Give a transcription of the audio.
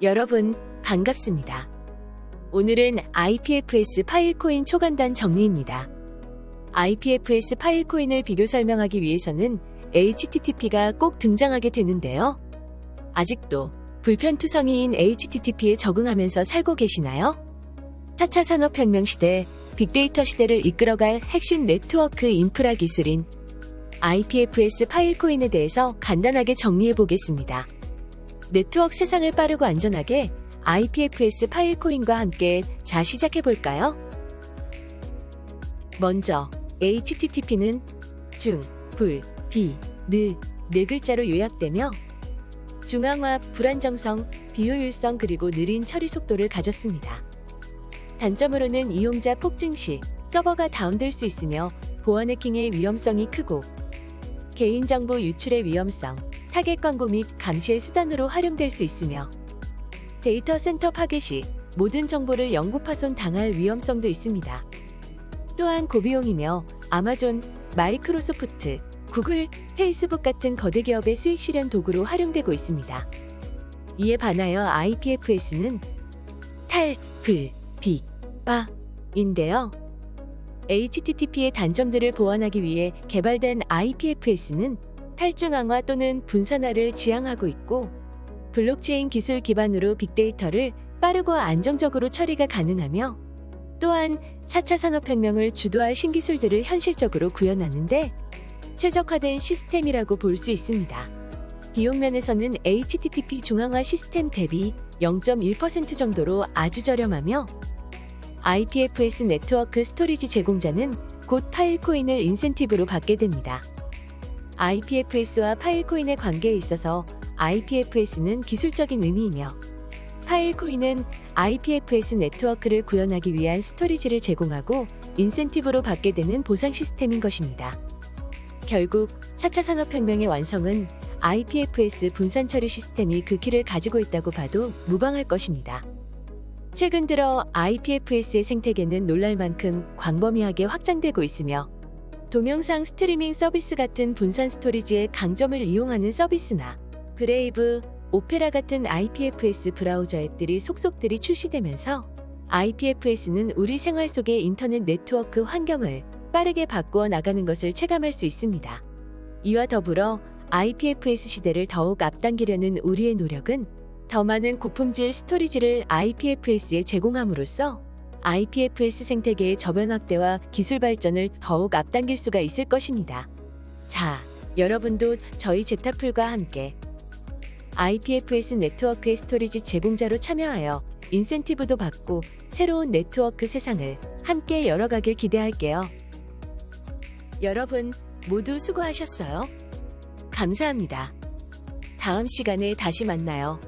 여러분, 반갑습니다. 오늘은 IPFS 파일 코인 초간단 정리입니다. IPFS 파일 코인을 비교 설명하기 위해서는 HTTP가 꼭 등장하게 되는데요. 아직도 불편투성이인 HTTP에 적응하면서 살고 계시나요? 4차 산업혁명 시대, 빅데이터 시대를 이끌어갈 핵심 네트워크 인프라 기술인 IPFS 파일 코인에 대해서 간단하게 정리해 보겠습니다. 네트워크 세상을 빠르고 안전하게 IPFS 파일 코인과 함께 자 시작해 볼까요? 먼저 HTTP는 중, 불, 비, 느, 네 글자로 요약되며 중앙화, 불안정성, 비효율성 그리고 느린 처리 속도를 가졌습니다. 단점으로는 이용자 폭증 시 서버가 다운될 수 있으며 보안 해킹의 위험성이 크고 개인정보 유출의 위험성, 타겟 광고 및 감시의 수단으로 활용될 수 있으며 데이터 센터 파괴 시 모든 정보를 영구 파손 당할 위험성도 있습니다. 또한 고비용이며 아마존, 마이크로소프트, 구글, 페이스북 같은 거대 기업의 수익 실현 도구로 활용되고 있습니다. 이에 반하여 IPFS는 탈, 불, 빅, 바인데요. HTTP의 단점들을 보완하기 위해 개발된 IPFS는 탈중앙화 또는 분산화를 지향하고 있고 블록체인 기술 기반으로 빅데이터를 빠르고 안정적으로 처리가 가능하며 또한 4차 산업혁명을 주도할 신기술들을 현실적으로 구현하는데 최적화된 시스템이라고 볼 수 있습니다. 비용 면에서는 HTTP 중앙화 시스템 대비 0.1% 정도로 아주 저렴하며 IPFS 네트워크 스토리지 제공자는 곧 파일코인을 인센티브로 받게 됩니다. IPFS와 파일코인의 관계에 있어서 IPFS는 기술적인 의미이며 파일코인은 IPFS 네트워크를 구현하기 위한 스토리지를 제공하고 인센티브로 받게 되는 보상 시스템인 것입니다. 결국 4차 산업혁명의 완성은 IPFS 분산 처리 시스템이 그 키를 가지고 있다고 봐도 무방할 것입니다. 최근 들어 IPFS의 생태계는 놀랄 만큼 광범위하게 확장되고 있으며 동영상 스트리밍 서비스 같은 분산 스토리지의 강점을 이용하는 서비스나 브레이브, 오페라 같은 IPFS 브라우저 앱들이 속속들이 출시되면서 IPFS는 우리 생활 속의 인터넷 네트워크 환경을 빠르게 바꾸어 나가는 것을 체감할 수 있습니다. 이와 더불어 IPFS 시대를 더욱 앞당기려는 우리의 노력은 더 많은 고품질 스토리지를 IPFS에 제공함으로써 IPFS 생태계의 저변 확대와 기술 발전을 더욱 앞당길 수가 있을 것입니다. 자, 여러분도 저희 제타풀과 함께 IPFS 네트워크의 스토리지 제공자로 참여하여 인센티브도 받고 새로운 네트워크 세상을 함께 열어가길 기대할게요. 여러분 모두 수고하셨어요. 감사합니다. 다음 시간에 다시 만나요.